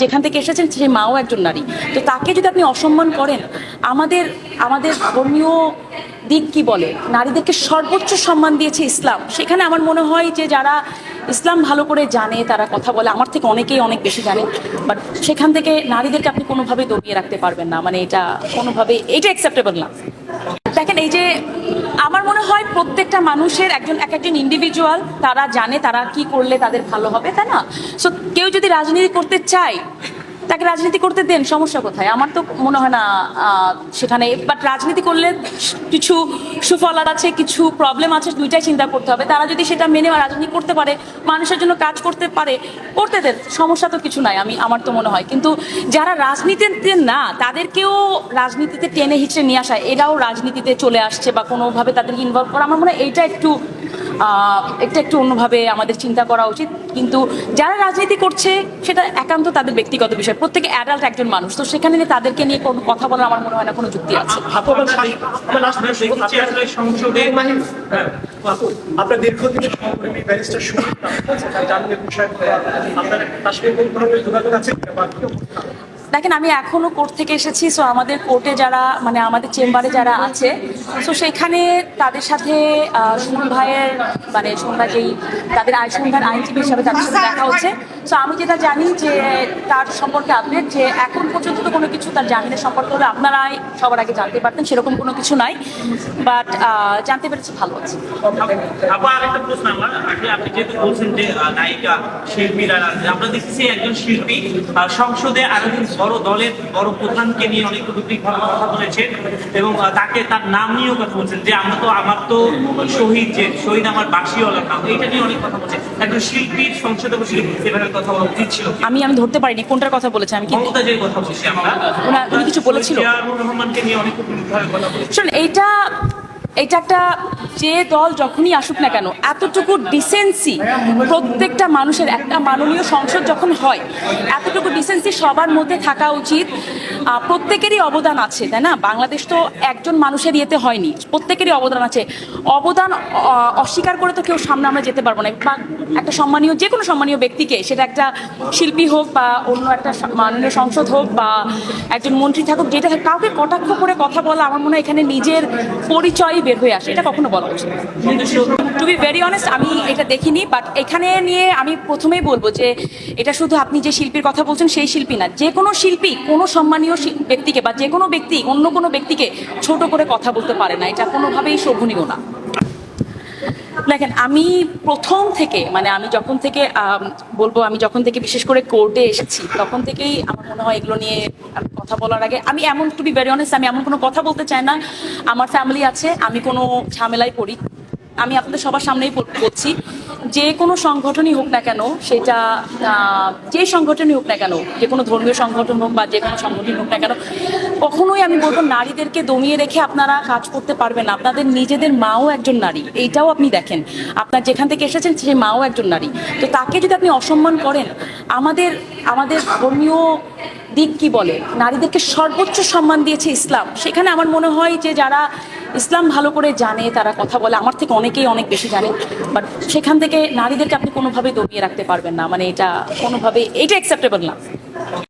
যেখান থেকে এসেছেন সেই মাও একজন নারী। তো তাকে যদি আপনি অসম্মান করেন, আমাদের আমাদের ধর্মীয় দিক কি বলে? নারীদেরকে সর্বোচ্চ সম্মান দিয়েছে ইসলাম। সেখানে আমার মনে হয় যে যারা ইসলাম ভালো করে জানে, তারা কথা বলে। আমার থেকে অনেকেই অনেক বেশি জানে বাট সেখান থেকে নারীদেরকে আপনি কোনোভাবেই দমিয়ে রাখতে পারবেন না। মানে এটা কোনোভাবে এটা অ্যাকসেপ্টেবল না। দেখেন, এই যে আমার মনে হয় প্রত্যেকটা মানুষের একজন, এক একজন ইন্ডিভিজুয়াল তারা জানে তারা কি করলে তাদের ভালো হবে, তাই না? সো কেউ যদি রাজনীতি করতে চায় তাকে রাজনীতি করতে দেন, সমস্যা কোথায়? আমার তো মনে হয় না সেখানে বাট রাজনীতি করলে কিছু সুফলার আছে, কিছু প্রবলেম আছে, দুইটাই চিন্তা করতে হবে। তারা যদি সেটা মেনে রাজনীতি করতে পারে, মানুষের জন্য কাজ করতে পারে, করতে দেন, সমস্যা তো কিছু নাই, আমি, আমার তো মনে হয়। কিন্তু যারা রাজনীতিতে না, তাদেরকেও রাজনীতিতে টেনে হিচড়ে নিয়ে আসা, এরাও রাজনীতিতে চলে আসছে বা কোনোভাবে তাদেরকে ইনভলভ করা, আমার মনে হয় এইটা একটু এটা একটু অন্যভাবে আমাদের চিন্তা করা উচিত। কিন্তু যারা রাজনীতি করছে সেটা একান্ত তাদের ব্যক্তিগত বিষয়। প্রত্যেকে অ্যাডাল্ট একজন মানুষ। তো সেখানে নিয়ে তাদেরকে নিয়ে কোনো কথা বলার আমার মনে হয় না কোনো যুক্তি আছে। আপনারা হ্যাঁ, আপনার দীর্ঘদিনের সহকর্মী ব্যারিস্টার সুমিত আপনার তার সাথে কোন ধরনের যোগাযোগ আছে? দেখেন, আমি এখনও কোর্ট থেকে এসেছি সো আমাদের কোর্টে যারা মানে আমাদের চেম্বারে যারা আছে সো সেখানে তাদের সাথে সুমন ভাইয়ের মানে ভাই যেই, তাদের আই, সুমন ভাইয়ের আইনজীবী হিসাবে তাদের সাথে দেখা হচ্ছে। সো আমি যেটা জানি যে তার সম্পর্কে আপডেট যে এখন পর্যন্ত তো কোনো কিছু তার জামিনের সম্পর্কে হলে আপনারাই সবার আগে জানতে পারতেন, সেরকম কোনো কিছু নাই। বাট জানতে পেরেছি, ভালো আছে। আপনি যেহেতু বলছেন যে নায়িকা শিল্পীরা আমরা দেখতেছি একজন শিল্পী সংসদে আরেকজন বড় দলের বড় প্রধানকে নিয়ে অনেক ভাবে কথা বলেছেন এবং তাকে তার নাম নিয়েও কথা বলছেন যে আমরা তো আমার তো শহীদ যে শহীদ আমার বাসিওয়ালার নাম এটা নিয়ে অনেক কথা বলছেন। একজন শিল্পীর সংসদে বসে সেভাবে কথা বলা উচিত ছিল। আমি আমি ধরতে পারিনি কোনটার কথা বলেছে আমি কি মমতা যে কথা বলছি আমরা। উনি কিছু বলেছিল? রহমানকে নিয়ে অনেক কথা বলছি। শোন এইটা এটা একটা যে দল যখনই আসুক না কেন, এতটুকু ডিসেন্সি প্রত্যেকটা মানুষের একটা মাননীয় সংসদ যখন হয়, এতটুকু ডিসেন্সি সবার মধ্যে থাকা উচিত। প্রত্যেকেরই অবদান আছে, তাই না? বাংলাদেশ তো একজন মানুষের ইয়েতে হয়নি, প্রত্যেকেরই অবদান আছে। অবদান অস্বীকার করে তো কেউ সামনে আমরা যেতে পারব না। বা একটা সম্মানীয়, যে কোনো সম্মানীয় ব্যক্তিকে, সেটা একটা শিল্পী হোক বা অন্য একটা মাননীয় সংসদ হোক বা একজন মন্ত্রী থাকুক, যেটা কাউকে কটাক্ষ করে কথা বলা আমার মনে হয় এখানে নিজের পরিচয়ই বের হয়ে আসে, এটা কখনো বলা টু বি ভেরি অনেস্ট আমি এটা দেখিনি বাট এখানে নিয়ে আমি প্রথমেই বলব যে এটা শুধু আপনি যে শিল্পীর কথা বলছেন, সেই শিল্পী না। যে কোনো শিল্পী কোনো সম্মানীয় ব্যক্তিকে বা যে কোনো ব্যক্তি অন্য কোনো ব্যক্তিকে ছোট করে কথা বলতে পারে না। এটা কোনোভাবেই শোভনীয় না। দেখেন, আমি প্রথম থেকে মানে আমি যখন থেকে বলব আমি যখন থেকে বিশেষ করে কোর্টে এসেছি, তখন থেকেই আমার মনে হয় এগুলো নিয়ে কথা বলার আগে, আমি এমন টু বি ভেরি অনেস্ট আমি এমন কোনো কথা বলতে চাই না। আমার ফ্যামিলি আছে, আমি কোনো ঝামেলায় পড়ি। আমি আপনাদের সবার সামনেই বল- বলছি যে কোনো সংগঠনই হোক না কেন, সেটা যে সংগঠনই হোক না কেন, যে কোনো ধর্মীয় সংগঠন হোক বা যে কোনো সংগঠন হোক না কেন, কখনোই আমি বলব নারীদেরকে দমিয়ে রেখে আপনারা কাজ করতে পারবেন না। আপনাদের নিজেদের মাও একজন নারী, এইটাও আপনি দেখেন। আপনার যেখান থেকে এসেছেন সেই মাও একজন নারী। তো তাকে যদি আপনি অসম্মান করেন, আমাদের আমাদের ধর্মীয় দিক কি বলে? নারীদেরকে সর্বোচ্চ সম্মান দিয়েছে ইসলাম। সেখানে আমার মনে হয় যে যারা ইসলাম ভালো করে জানে, তারা কথা বলে, আমার থেকে অনেকেই অনেক বেশি জানে। বাট সেখান থেকে নারীদেরকে আপনি কোনোভাবে দমিয়ে রাখতে পারবেন না। মানে এটা কোনোভাবে এটা অ্যাকসেপ্টেবল না।